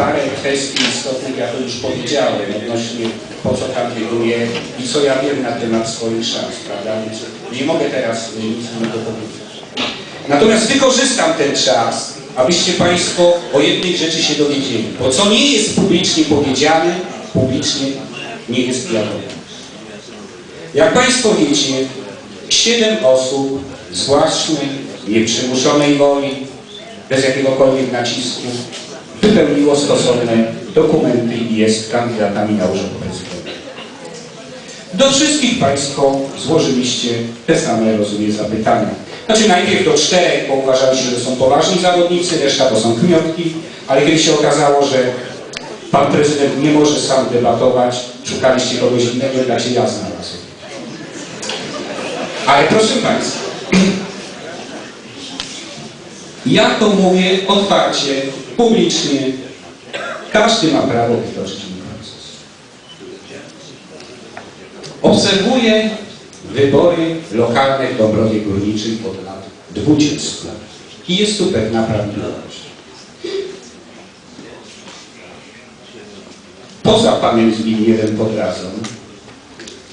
parę kwestii istotnych ja to już powiedziałem odnośnie po co kandyduję i co ja wiem na temat swoich szans, prawda? Więc nie mogę teraz nic innego powiedzieć. Natomiast wykorzystam ten czas, abyście Państwo o jednej rzeczy się dowiedzieli. Bo co nie jest publicznie powiedziane, publicznie nie jest wiadomo. Jak Państwo wiecie, siedem osób z własnej, nieprzymuszonej woli, bez jakiegokolwiek nacisku, wypełniło stosowne dokumenty i jest kandydatami na urząd prezydenta. Do wszystkich Państwo złożyliście te same, rozumiem, zapytania. Znaczy najpierw do czterech, bo uważaliście, że są poważni zawodnicy, reszta to są kmiotki, ale kiedy się okazało, że Pan Prezydent nie może sam debatować, szukaliście kogoś innego, jak się ja znalazłem. Ale proszę Państwa, ja to mówię otwarcie, publicznie. Każdy ma prawo wytoczyć mój proces. Obserwuję wybory lokalne w Dąbrowie Górniczej od lat 20 lat. I jest tu pewna prawidłowość. Poza panem Zbigniewem Podrazą,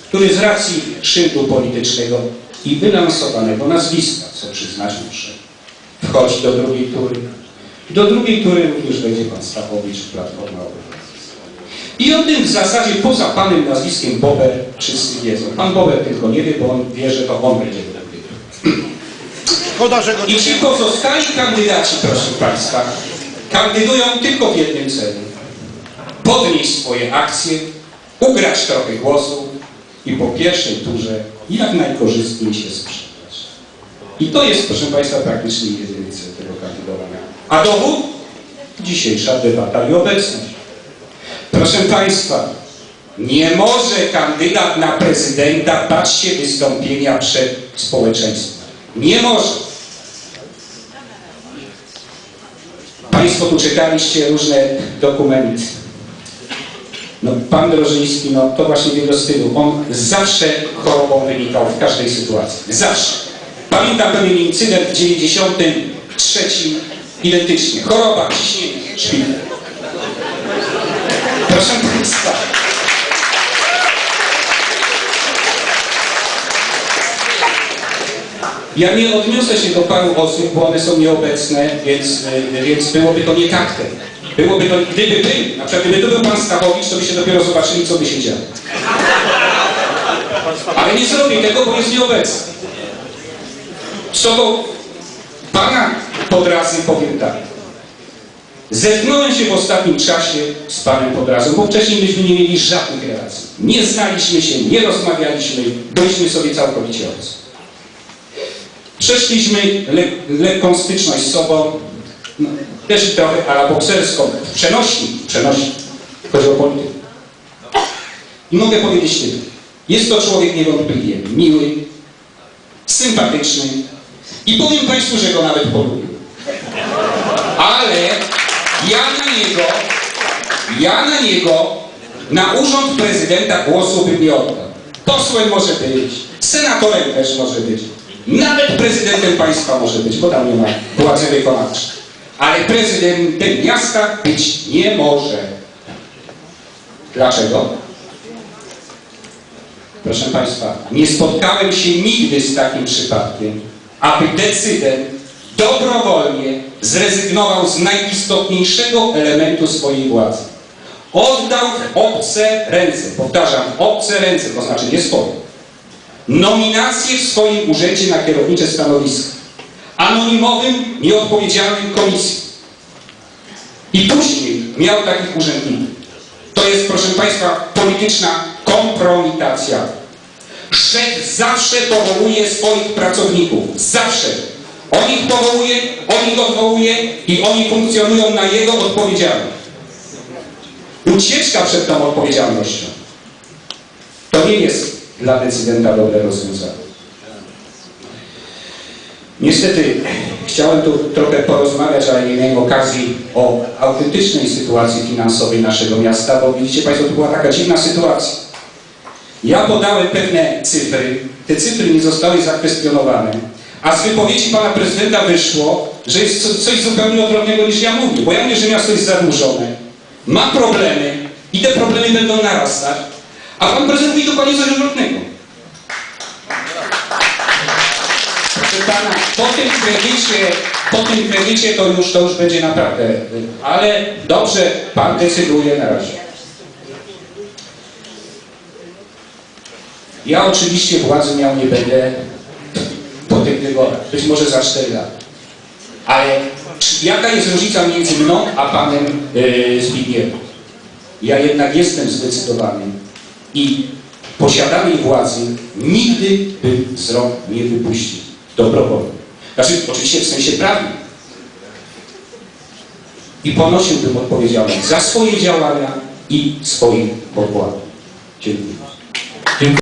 który z racji szyldu politycznego i wylansowanego nazwiska, co przyznać muszę, do drugiej tury. Do drugiej tury również będzie pan Stachowicz, Platforma Obywatelska. I o tym w zasadzie poza panem nazwiskiem Bober wszyscy wiedzą. Pan Bober tylko nie wie, bo on wie, że to on będzie do drugiej tury. Szkoda, że go I ci pozostali kandydaci, proszę Państwa, kandydują tylko w jednym celu. Podnieść swoje akcje, ugrać trochę głosów i po pierwszej turze jak najkorzystniej się sprzedać. I to jest, proszę Państwa, praktycznie jedyny cel tego kandydowania. A dowód? Dzisiejsza debata i obecność. Proszę Państwa, nie może kandydat na prezydenta bać się wystąpienia przed społeczeństwem. Nie może. Państwo tu czytaliście różne dokumenty. No, pan Drożyński, no to właśnie jego stylu. On zawsze chorobą wynikał w każdej sytuacji. Zawsze. Pamiętam pewien incydent w 93 identycznie. Choroba, ciśnienie, szpital. Proszę Państwa. Ja nie odniosę się do paru osób, bo one są nieobecne, więc, y, więc byłoby to nie taktem. Byłoby to, gdyby był, na przykład gdyby to był pan Stachowicz, to byście dopiero zobaczyli, co by się działo. Ale nie zrobię tego, bo jest nieobecny. Co do pana Podrazy powiem tak. Zetknąłem się w ostatnim czasie z panem Podrazą, bo wcześniej myśmy nie mieli żadnych relacji. Nie znaliśmy się, nie rozmawialiśmy, byliśmy sobie całkowicie obcy. Przeszliśmy le lekką styczność z sobą, no, też trochę ala bokserską, przenośni, przenośni, chodzi o politykę. I mogę powiedzieć tyle. Jest to człowiek niewątpliwie miły, sympatyczny i powiem Państwu, że go nawet polubię. Ale ja na niego, ja na niego na urząd prezydenta głosu bym nie oddał. Posłem może być, senatorem też może być, nawet prezydentem państwa może być, bo tam nie ma władzy wykonawczej. Ale prezydentem miasta być nie może. Dlaczego? Proszę Państwa, nie spotkałem się nigdy z takim przypadkiem, aby decydent dobrowolnie zrezygnował z najistotniejszego elementu swojej władzy. Oddał w obce ręce, powtarzam, w obce ręce, to znaczy nie swoje, nominację w swoim urzędzie na kierownicze stanowisko, anonimowym, nieodpowiedzialnym komisji. I później miał takich urzędników. To jest, proszę Państwa, polityczna kompromitacja. Szef zawsze powołuje swoich pracowników. Zawsze. On ich powołuje, on ich odwołuje i oni funkcjonują na jego odpowiedzialność. Ucieczka przed tą odpowiedzialnością to nie jest dla decydenta dobre rozwiązanie. Niestety chciałem tu trochę porozmawiać, ale nie miałem okazji o autentycznej sytuacji finansowej naszego miasta, bo widzicie Państwo, to była taka dziwna sytuacja. Ja podałem pewne cyfry, te cyfry nie zostały zakwestionowane, a z wypowiedzi pana prezydenta wyszło, że jest co- coś zupełnie odwrotnego niż ja mówię, bo ja mówię, że miasto jest zadłużone, ma problemy i te problemy będą narastać, a pan prezydent mówi dokładnie coś odwrotnego. Proszę pana, po tym kredycie, po tym kredycie to już, to już będzie naprawdę, ale dobrze, pan decyduje na razie. Ja oczywiście władzy miał nie będę po tych wyborach, być może za 4 lata. Ale jaka jest różnica między mną a panem yy, Zbigniewem? Ja jednak jestem zdecydowany i posiadanej władzy nigdy bym z rąk nie wypuścił. Dobrowolnie. Znaczy, oczywiście w sensie prawnym. I ponosiłbym odpowiedzialność za swoje działania i swoich podwładnych. Dziękuję.